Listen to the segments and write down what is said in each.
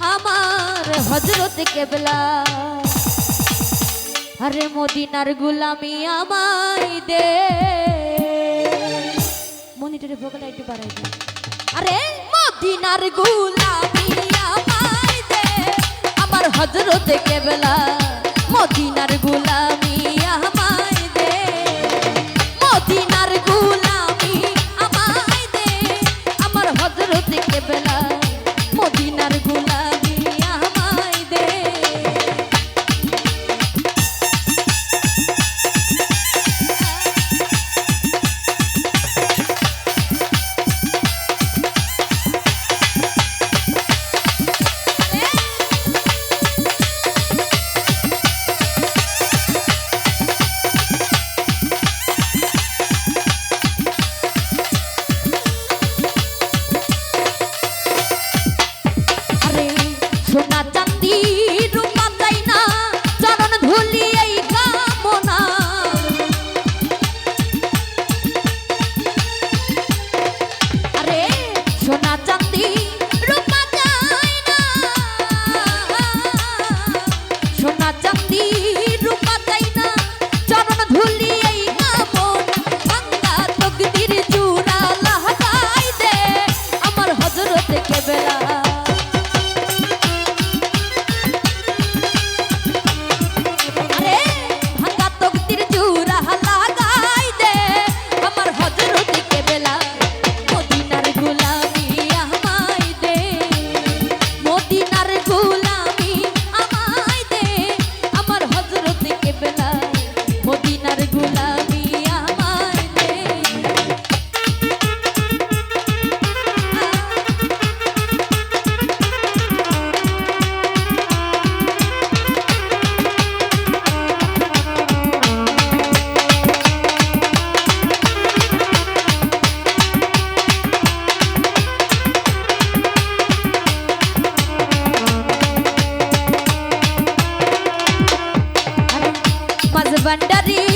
আমার হজরত কেবলা। আরে মদিনার গুলামি আমায় দে। মনিটরে ভোকাল একটু বাড়াই আরে মদিনার গুলামি আমায় দে। আমার হজরত কেবলা, মদিনার গুলামি চাঁদি bandari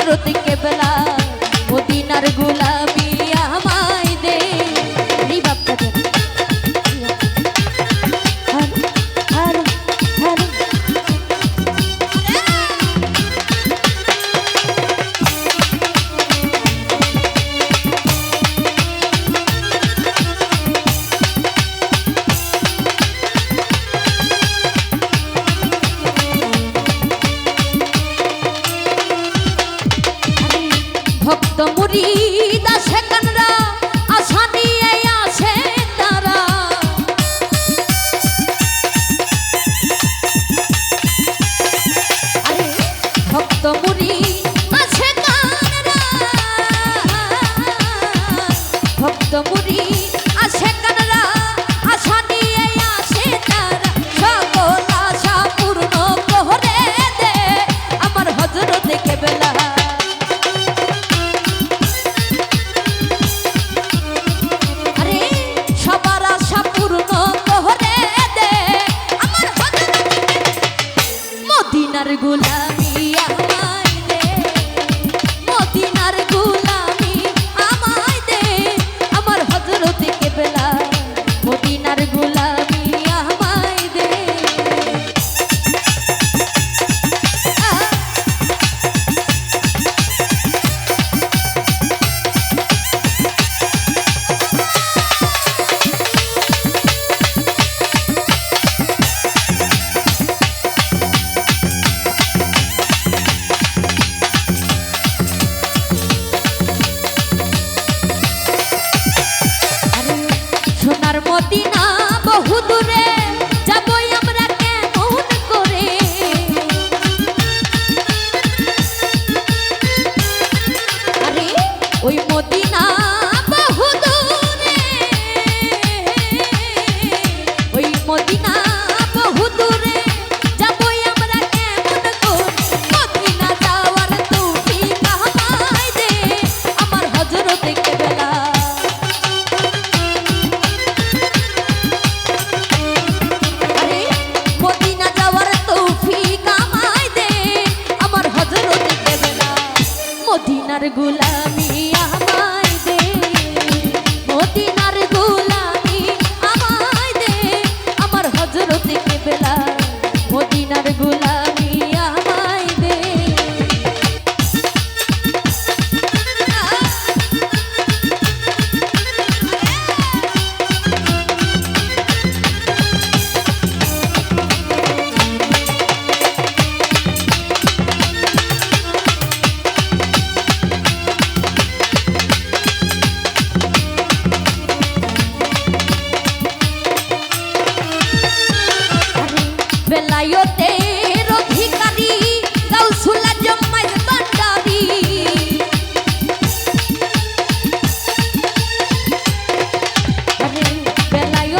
হজরত কেবলা মদিনার গোলা তো মুরিদ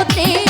হতে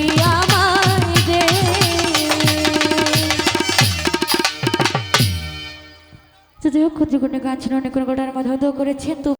জীবনে গাছ ছিল অনেক গটার মধ্যে করেছেন তো